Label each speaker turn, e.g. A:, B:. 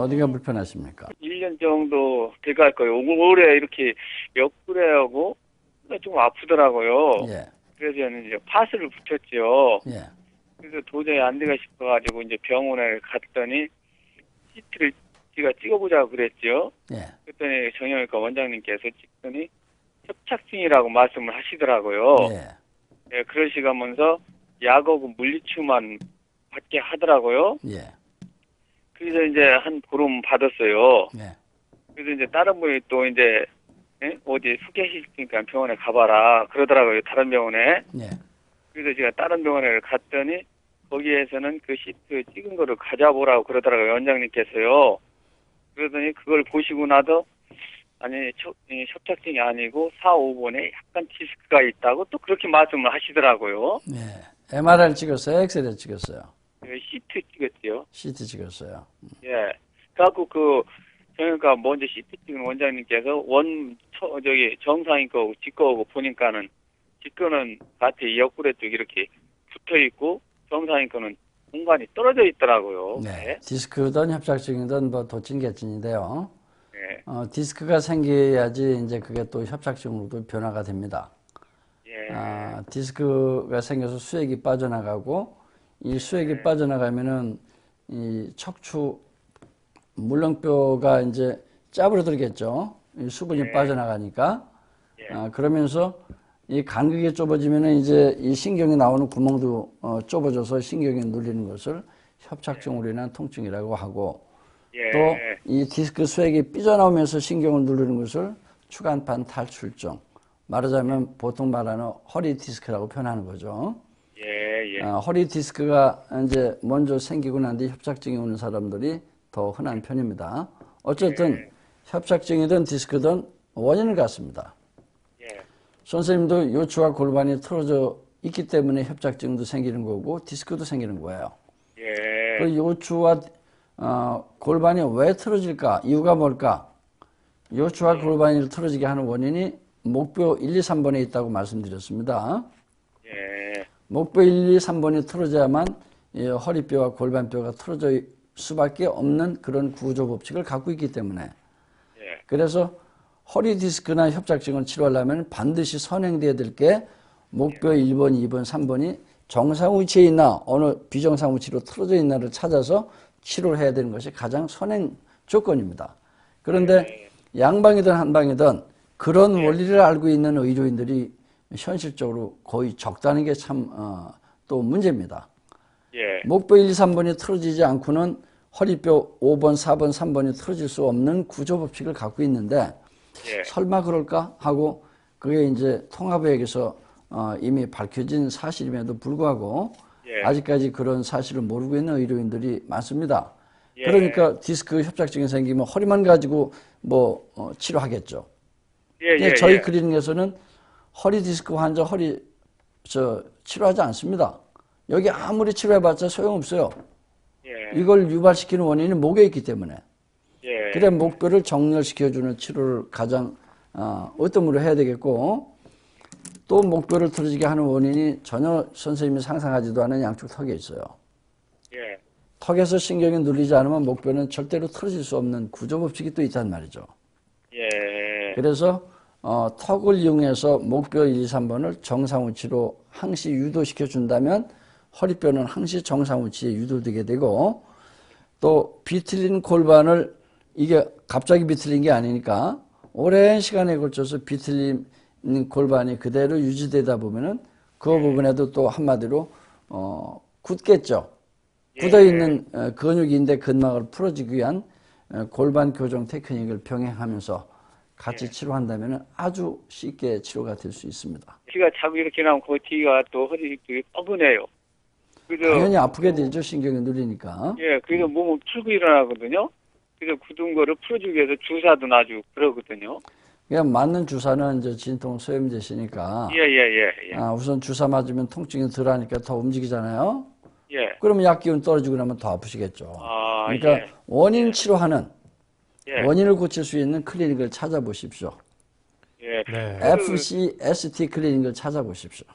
A: 어디가 불편하십니까?
B: 1년 정도 돼갈 거예요. 올해 이렇게 옆구리하고 좀 아프더라고요.
A: 예,
B: 그래서 저는 이제 파스를 붙였죠.
A: 예,
B: 그래서 도저히 안 되가 싶어가지고 이제 병원에 갔더니 CT를 제가 찍어보자고 그랬죠.
A: 예,
B: 그랬더니 정형외과 원장님께서 찍더니 협착증이라고 말씀을 하시더라고요.
A: 예,
B: 예, 그러시면서 약하고 물리치료만 받게 하더라고요.
A: 예,
B: 그래서 이제 한 보름 받았어요.
A: 예,
B: 그래서 이제 다른 분이 또 이제 예? 어디 소개시키니까 병원에 가봐라 그러더라고요. 다른 병원에.
A: 예,
B: 그래서 제가 다른 병원에 갔더니 거기에서는 그 시트 찍은 거를 가져보라고 그러더라고요. 원장님께서요. 그러더니 그걸 보시고 나서 아니 협착증이 아니고 4, 5번에 약간 디스크가 있다고 또 그렇게 말씀을 하시더라고요.
A: 예. MRI 찍었어요? 엑스레이 찍었어요?
B: 예, 시트 찍었지요.
A: CT 찍었어요?
B: 예. 그래갖고 그 그러니까 먼저 CT 찍은 원장님께서 원 처, 저기 정상인 거고 직거하고 보니까는 직거는 밭에 옆구리 쪽 이렇게 붙어 있고 정상인 거는 공간이 떨어져 있더라고요.
A: 네. 디스크든 협착증이든 뭐 도찐개찐인데요.
B: 예.
A: 어, 디스크가 생겨야지 이제 그게 또 협착증으로도 변화가 됩니다.
B: 예.
A: 아, 디스크가 생겨서 수액이 빠져나가고 이 수액이
B: 네.
A: 빠져나가면은 이 척추 물렁뼈가 이제 짜부러들겠죠. 이 수분이
B: 네.
A: 빠져나가니까.
B: 예.
A: 아, 그러면서 이 간극이 좁아지면은 이제 이 신경이 나오는 구멍도 어, 좁아져서 신경이 눌리는 것을 협착증으로 인한 통증이라고 하고
B: 예.
A: 또이 디스크 수액이 삐져나오면서 신경을 누르는 것을 추간판 탈출증 말하자면 보통 말하는 허리 디스크라고 표현하는 거죠.
B: 예. 예.
A: 아, 허리 디스크가 이제 먼저 생기고 난 뒤 협착증이 오는 사람들이 더 흔한 편입니다. 어쨌든 협착증이든 디스크든 원인은 같습니다.
B: 예.
A: 선생님도 요추와 골반이 틀어져 있기 때문에 협착증도 생기는 거고 디스크도 생기는 거예요.
B: 예.
A: 그 요추와 어, 골반이 왜 틀어질까? 이유가 뭘까? 요추와 골반이 틀어지게 하는 원인이 목뼈 1, 2, 3번에 있다고 말씀드렸습니다.
B: 예.
A: 목뼈 1, 2, 3번이 틀어져야만 이 허리뼈와 골반뼈가 틀어질 수밖에 없는 그런 구조 법칙을 갖고 있기 때문에
B: 예.
A: 그래서 허리 디스크나 협착증을 치료하려면 반드시 선행돼야 될 게 목뼈 1번, 2번, 3번이 정상 위치에 있나 어느 비정상 위치로 틀어져 있나를 찾아서 치료를 해야 되는 것이 가장 선행 조건입니다. 그런데 양방이든 한방이든 그런 원리를 알고 있는 의료인들이 현실적으로 거의 적다는 게 참또 문제입니다.
B: 예.
A: 목뼈 1, 2, 3번이 틀어지지 않고는 허리뼈 5번, 4번, 3번이 틀어질 수 없는 구조 법칙을 갖고 있는데
B: 예.
A: 설마 그럴까 하고 그게 이제 통합의학에서 어, 이미 밝혀진 사실임에도 불구하고
B: 예.
A: 아직까지 그런 사실을 모르고 있는 의료인들이 많습니다.
B: 예.
A: 그러니까 디스크 협착증이 생기면 허리만 가지고 뭐 어, 치료하겠죠.
B: 예. 예.
A: 저희
B: 예.
A: 클리닉에서는 허리 디스크 환자 허리 저 치료하지 않습니다. 여기 아무리 치료해봤자 소용없어요.
B: 예.
A: 이걸 유발시키는 원인이 목에 있기 때문에.
B: 예.
A: 그래 목뼈를 정렬시켜주는 치료를 가장 어, 어떤으로 해야 되겠고 또 목뼈를 틀어지게 하는 원인이 전혀 선생님이 상상하지도 않은 양쪽 턱에 있어요.
B: 예.
A: 턱에서 신경이 눌리지 않으면 목뼈는 절대로 틀어질 수 없는 구조 법칙이 또 있단 말이죠.
B: 예.
A: 그래서 어, 턱을 이용해서 목뼈 1, 2, 3번을 정상 위치로 항시 유도시켜 준다면 허리뼈는 항시 정상 위치에 유도되게 되고 또 비틀린 골반을 이게 갑자기 비틀린 게 아니니까 오랜 시간에 걸쳐서 비틀린 골반이 그대로 유지되다 보면은 그 부분에도 또 한마디로 어, 굳겠죠. 굳어 있는 어, 근육인데 근막을 풀어주기 위한 어, 골반 교정 테크닉을 병행하면서 같이 치료한다면 아주 쉽게 치료가 될 수 있습니다.
B: 피가 자꾸 이렇게 나면 그 뒤가 또 허리 쪽이 뻐근해요. 그래서
A: 당연히 아프게 되죠 신경이 눌리니까.
B: 예, 그래서 몸을 풀고 일어나거든요. 그래서 굳은 거를 풀어주기 위해서 주사도 놔주고 그러거든요.
A: 그냥 맞는 주사는 이제 진통 소염제시니까
B: 예, 예, 예, 예.
A: 아, 우선 주사 맞으면 통증이 덜하니까 더 움직이잖아요.
B: 예.
A: 그러면 약 기운 떨어지고 나면 더 아프시겠죠.
B: 아,
A: 그러니까
B: 예.
A: 원인 치료하는
B: 예.
A: 원인을 고칠 수 있는 클리닉을 찾아보십시오.
B: 예.
C: 네.
A: FCST 클리닉을 찾아보십시오.